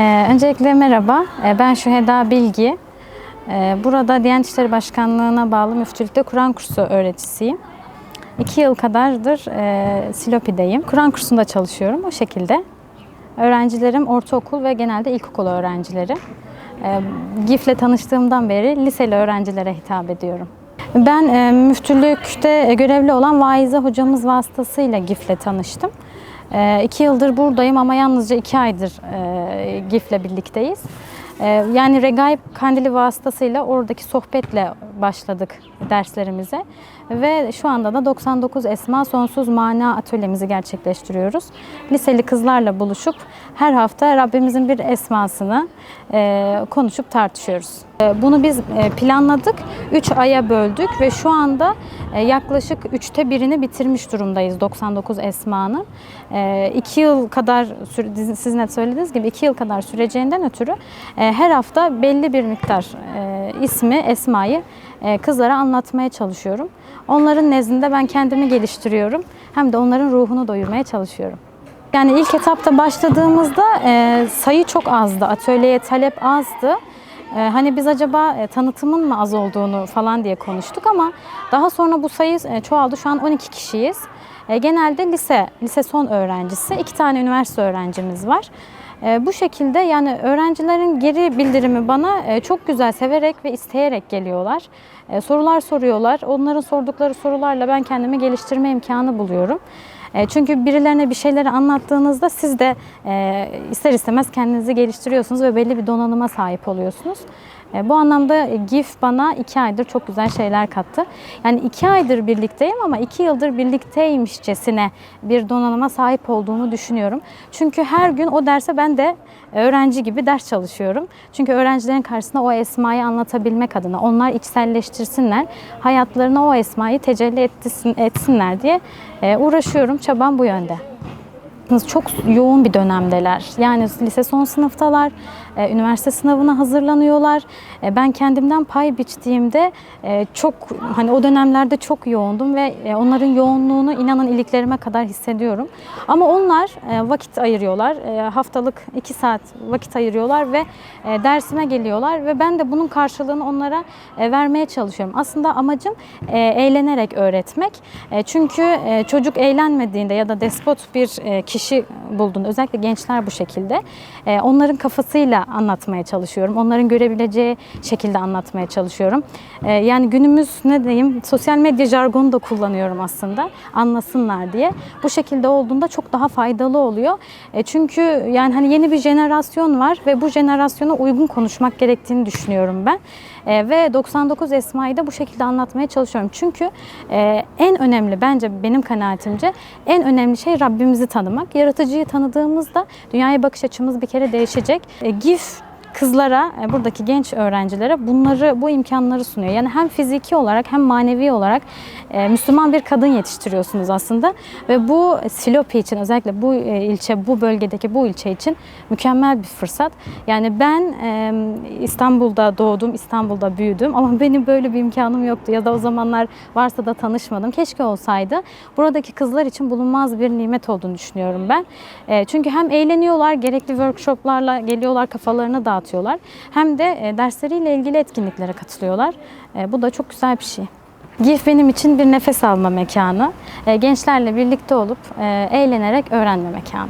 Ee, öncelikle merhaba, Ee, ben Şüheda Bilgi. Ee, burada Diyanet İşleri Başkanlığı'na bağlı müftülükte Kur'an kursu öğretisiyim. İki yıl kadardır e, Silopi'deyim. Kur'an kursunda çalışıyorum o şekilde. Öğrencilerim ortaokul ve genelde ilkokul öğrencileri. Ee, GİF'le tanıştığımdan beri liseli öğrencilere hitap ediyorum. Ben e, müftülükte görevli olan vaize hocamız vasıtasıyla GİF'le tanıştım. E, iki yıldır buradayım ama yalnızca iki aydır e, GİF'le birlikteyiz. E, yani Regaib Kandili vasıtasıyla oradaki sohbetle başladık derslerimize. Ve şu anda da 99 Esma Sonsuz Mana atölyemizi gerçekleştiriyoruz. Liseli kızlarla buluşup her hafta Rabbimizin bir esmasını e, konuşup tartışıyoruz. E, Bunu biz e, planladık, 3 aya böldük ve şu anda e, yaklaşık üçte birini bitirmiş durumdayız 99 Esma'nın. 2 yıl kadar, sizin de söylediğiniz gibi 2 yıl kadar süreceğinden ötürü e, her hafta belli bir miktar ismi, Esma'yı kızlara anlatmaya çalışıyorum. Onların nezdinde ben kendimi geliştiriyorum hem de onların ruhunu doyurmaya çalışıyorum. Yani ilk etapta başladığımızda sayı çok azdı, atölyeye talep azdı. E, hani biz acaba e, tanıtımın mı az olduğunu falan diye konuştuk ama daha sonra bu sayı e, çoğaldı. Şu an 12 kişiyiz. E, genelde lise, lise son öğrencisi, iki tane üniversite öğrencimiz var. E, bu şekilde yani öğrencilerin geri bildirimi bana e, çok güzel, severek ve isteyerek geliyorlar. E, sorular soruyorlar. Onların sordukları sorularla ben kendimi geliştirme imkanı buluyorum. E, Çünkü birilerine bir şeyleri anlattığınızda siz de e, ister istemez kendinizi geliştiriyorsunuz ve belli bir donanıma sahip oluyorsunuz. E, Bu anlamda GIF bana iki aydır çok güzel şeyler kattı. Yani iki aydır birlikteyim ama iki yıldır birlikteymişçesine bir donanıma sahip olduğumu düşünüyorum. Çünkü her gün o derse ben de öğrenci gibi ders çalışıyorum. Çünkü öğrencilerin karşısında o esmayı anlatabilmek adına onlar içselleştirsinler, hayatlarına o esmayı tecelli etsin, etsinler diye e, uğraşıyorum. Çabam bu yönde. Çok yoğun bir dönemdeler. Yani lise son sınıftalar, e, üniversite sınavına hazırlanıyorlar. E, Ben kendimden pay biçtiğimde e, çok hani o dönemlerde çok yoğundum ve e, onların yoğunluğunu inanın iliklerime kadar hissediyorum. Ama onlar e, vakit ayırıyorlar. E, Haftalık iki saat vakit ayırıyorlar ve e, dersime geliyorlar ve ben de bunun karşılığını onlara e, vermeye çalışıyorum. Aslında amacım e, eğlenerek öğretmek. E, Çünkü e, çocuk eğlenmediğinde ya da despot bir e, kişi bulduğunda özellikle gençler bu şekilde e, onların kafasıyla anlatmaya çalışıyorum. Onların görebileceği şekilde anlatmaya çalışıyorum. E, Yani günümüz ne diyeyim sosyal medya jargonu da kullanıyorum aslında anlasınlar diye. Bu şekilde olduğunda çok daha faydalı oluyor. E, Çünkü yani hani yeni bir jenerasyon var ve bu jenerasyona uygun konuşmak gerektiğini düşünüyorum ben. E, ve 99 Esma'yı da bu şekilde anlatmaya çalışıyorum. Çünkü e, en önemli bence benim kanaatimce en önemli şey Rabbimizi tanımak. Yaratıcıyı tanıdığımızda dünyaya bakış açımız bir kere değişecek. E, GIF kızlara, e, buradaki genç öğrencilere bunları, bu imkanları sunuyor. Yani hem fiziki olarak hem manevi olarak e, Müslüman bir kadın yetiştiriyorsunuz aslında. Ve bu Silopi için özellikle bu e, ilçe, bu bölgedeki bu ilçe için mükemmel bir fırsat. Yani ben İstanbul'da doğdum, İstanbul'da büyüdüm ama benim böyle bir imkanım yoktu ya da o zamanlar varsa da tanışmadım. Keşke olsaydı. Buradaki kızlar için bulunmaz bir nimet olduğunu düşünüyorum ben. Çünkü hem eğleniyorlar, gerekli workshoplarla geliyorlar, kafalarını dağıtıyorlar. Hem de e, dersleriyle ilgili etkinliklere katılıyorlar. E, bu da çok güzel bir şey. GİF benim için bir nefes alma mekanı. E, gençlerle birlikte olup eğlenerek öğrenme mekanı.